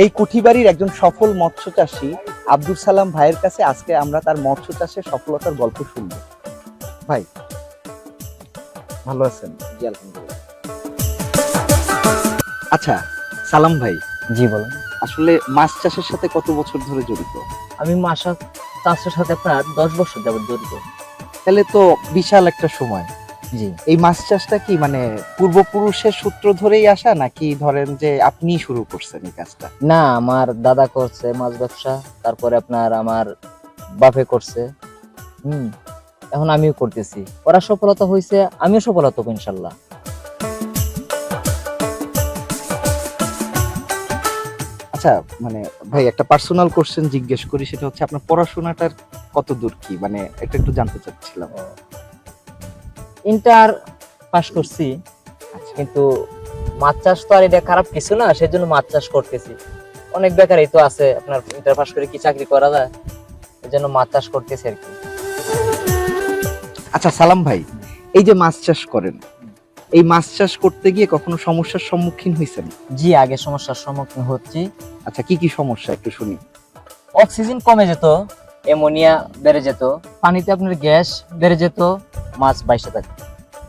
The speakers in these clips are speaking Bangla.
এই কুঠিবাড়ির একজন সফল মৎস্য চাষী আব্দুল সালাম ভাইয়ের কাছে আজকে আমরা তার মৎস্য চাষের সফলতার গল্প শুনব। ভাই ভালো আছেন? জি আলহামদুলিল্লাহ। আচ্ছা সালাম ভাই। জি বলুন। আসলে মাছ চাষের সাথে কত বছর ধরে জড়িত? আমি মাসা চাষের সাথে প্রায় দশ বছর যাবত জড়িত। তাহলে তো বিশাল একটা সময়। জি। এই মাছ চাষটা কি মানে পূর্বপুরুষের সূত্র ধরেই আসা নাকি ধরেন যে আপনি শুরু করছেন এই কাজটা? না আমার দাদা করছে মাছ ব্যবসা তারপরে আপনার আমার বাপে করছে। হুম এখন আমিও করতেছি। ওরা সফলতা হয়েছে আমিও সফলতা হব ইনশাল্লাহ। আচ্ছা মানে ভাই একটা পার্সোনাল কোশ্চেন জিজ্ঞেস করি সেটা হচ্ছে আপনার পড়াশোনাটার কত দূর কি? মানে এটা একটু জানতে চাচ্ছিলাম। ইন্টার পাস করছি। আচ্ছা। কিন্তু মাছ চাষ তো আর এটা খারাপ কিছু না সেজন্য মাছ চাষ করতেছি। অনেক বেকারই তো আছে আপনার ইন্টার পাস করে কি চাকরি করা যায়? এই জন্য মাছ চাষ করতেছি আর কি। আচ্ছা সালাম ভাই এই যে মাছ চাষ করেন এই মাছ চাষ করতে গিয়ে কখনো সমস্যার সম্মুখীন হয়েছেন? জি আগে সমস্যার সম্মুখীন হচ্ছি। আচ্ছা কি কি সমস্যা একটু শুনি। অক্সিজেন কমে যেত অ্যামোনিয়া বেড়ে যেত পানিতে আপনার গ্যাস বেড়ে যেত মাছ বাইসে থাকত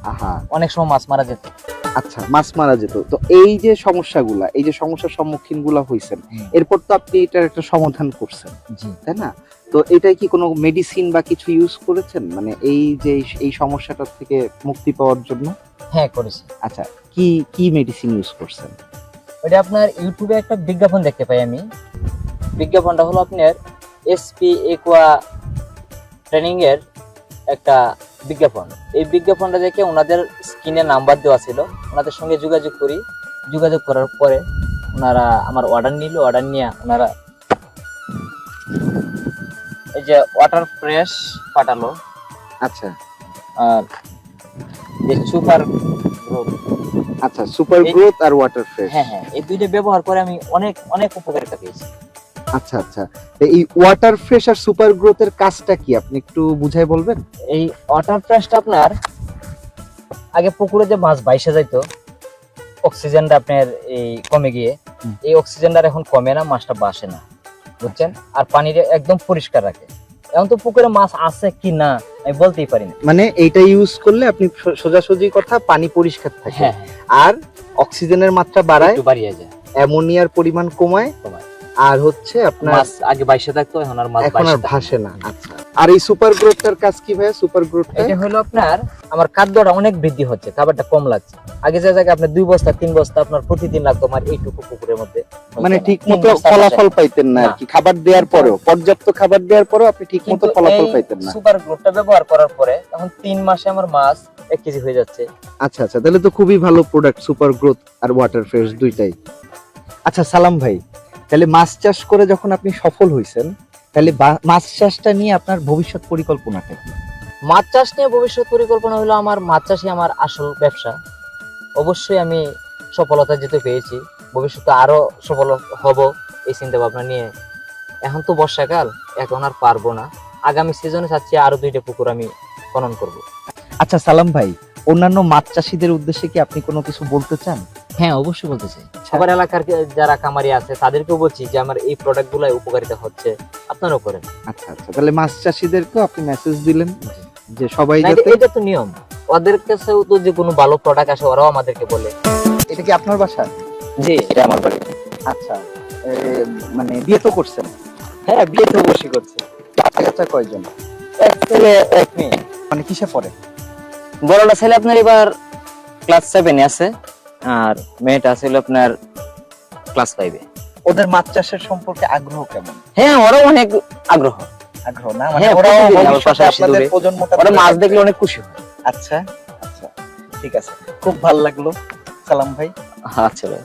আহা। অনেক সময় মাছ মারা যেত। আচ্ছা মাছ মারা যেত। তো এই যে সমস্যাগুলা এই যে সমস্যার সম্মুখীনগুলা হয়েছেন এরপর তো আপনি এটার একটা সমাধান করছেন জি। তাই না? তো এটাই কি কোনো মেডিসিন বা কিছু ইউজ করেছেন? মানে এই যে এই- সমস্যাটার থেকে মুক্তি পাওয়ার জন্য? হ্যাঁ করেছি। আচ্ছা কি কি মেডিসিন ইউজ করছেন? ওটা আপনার ইউটিউবে একটা বিজ্ঞাপন দেখতে পাই আমি। বিজ্ঞাপনটা হলো আপনার এসপি একোয়া ট্রেনিং এর একটা বিজ্ঞাপন। এই বিজ্ঞাপনটা দেখে ওনাদের স্ক্রিনে নাম্বার দেওয়া ছিল। ওনাদের সঙ্গে যোগাযোগ করি। যোগাযোগ করার পরে ওনারা আমার অর্ডার নিল। অর্ডার নিয়ে ওনারা এই যে ওয়াটার ফ্রেশ পাঠালো। আচ্ছা। আর যে সুপার গ্রোথ আচ্ছা সুপার গ্রোথ আর ওয়াটার ফ্রেশ হ্যাঁ হ্যাঁ এই দুইটা ব্যবহার করে আমি অনেক অনেক উপকারিতা পেয়েছি। আচ্ছা আচ্ছা। এই ওয়াটার ফ্রেশ আর সুপার গ্রোথের কাজটা কি? আপনি একটু বুঝাই বলবেন? এই ওয়াটার ফ্রেশটা আপনার আগে পুকুরে যে মাছ বাইসে যাইতো অক্সিজেনটা আপনার এই কমে গিয়ে এই অক্সিজেনটা এখন কমে না মাছটা বাসে না। বুঝছেন? আর পানিটা একদম পরিষ্কার রাখে। এখন তো পুকুরে মাছ আছে কি না আমি বলতেই পারি না। মানে এইটা ইউজ করলে আপনি সোজাসুজি কথা পানি পরিষ্কার থাকে। হ্যাঁ আর অক্সিজেনের মাত্রা বাড়ায় বাড়িয়ে যায়। অ্যামোনিয়ার পরিমাণ কমায়। কমায়। আর হচ্ছে আপনার মাছ আগে বাইশে থাকতো এখন আর মাছ এখন আর। ভাসে না আচ্ছা। আর এই সুপার গ্রোথটার কাজ কি ভাইয়া? সুপার গ্রোথটা এটা হলো আপনার আমার খাদ্যটা অনেক বৃদ্ধি হচ্ছে খাবারটা কম লাগছে। আগে যে জায়গায় আপনার দুই বস্তা তিন বস্তা আপনার প্রতিদিন লাগতো আমার এইটুকু পুকুরের মধ্যে। মানে ঠিক মতো ফলাফল পাইতেন না আর কি খাবার দেওয়ার পরেও পর্যাপ্ত খাবার দেওয়ার পরেও আপনি ঠিক মতো ফলাফল পাইতেন না। সুপার গ্রুপটা ব্যবহার করার পরে এখন তিন মাসে আমার মাছ এক কেজি হয়ে যাচ্ছে। আচ্ছা আচ্ছা তাহলে তো খুবই ভালো প্রোডাক্ট সুপার গ্রোথ আর ওয়াটার ফ্রেশ দুইটাই। আচ্ছা সালাম ভাই তাহলে মাছ চাষ করে যখন আপনি সফল হয়েছেন তাহলে মাছ চাষটা নিয়ে আপনার ভবিষ্যৎ পরিকল্পনাটা কি? মাছ চাষ নিয়ে ভবিষ্যৎ পরিকল্পনা হলো আমার মাছ চাষই আমার আসল ব্যবসা। অবশ্যই আমি সফলতা যেতে পেয়েছি ভবিষ্যতে আরও সফল হব এই চিন্তা ভাবনা নিয়ে। এখন তো বর্ষাকাল এখন আর পারব না। আগামী সিজনে চাচ্ছি আরও দুইটা পুকুর আমি খনন করব। আচ্ছা সালাম ভাই অন্যান্য মাছ চাষীদের উদ্দেশ্যে কি আপনি কোনো কিছু বলতে চান? হ্যাঁ অবশ্যই বলতে চাই। সবার এলাকার যারা খামারি আছে তাদেরকেও বলছি যে আমার এই প্রোডাক্ট গুলাই উপকারিতা হচ্ছে। আপনারাও করেন। আচ্ছা আচ্ছা। তাহলে মাছ চাষীদেরকেও আপনি মেসেজ দিলেন যে সবাই যাতে এটা তো নিয়ম। ওদের কাছেও তো যে কোনো ভালো প্রোডাক্ট আসে ওরাও আমাদেরকে বলে। এটা কি আপনার বাসা? জি এটা আমার বাড়ি। আচ্ছা মানে বিয়ে তো করছেন? হ্যাঁ বিয়ে তো অবশ্যই করছে। বাচ্চা কাচ্চা কয়জন? এক ছেলে এক মেয়ে। মানে কিসে পড়ে? বড়টা ছেলে আপনার এবার ক্লাস সেভেনে আছে আর মেয়েটা ছিল আপনার ক্লাস ফাইভে ওদের মাছ চাষের সম্পর্কে আগ্রহ কেমন? হ্যাঁ ওরাও অনেক আগ্রহ। আগ্রহ না? মানে হ্যাঁ, আপনাদের প্রজন্মটা ওরা মাছ দেখলে অনেক খুশি আচ্ছা আচ্ছা ঠিক আছে। খুব ভালো লাগল। সালাম ভাই। আচ্ছা ভাই।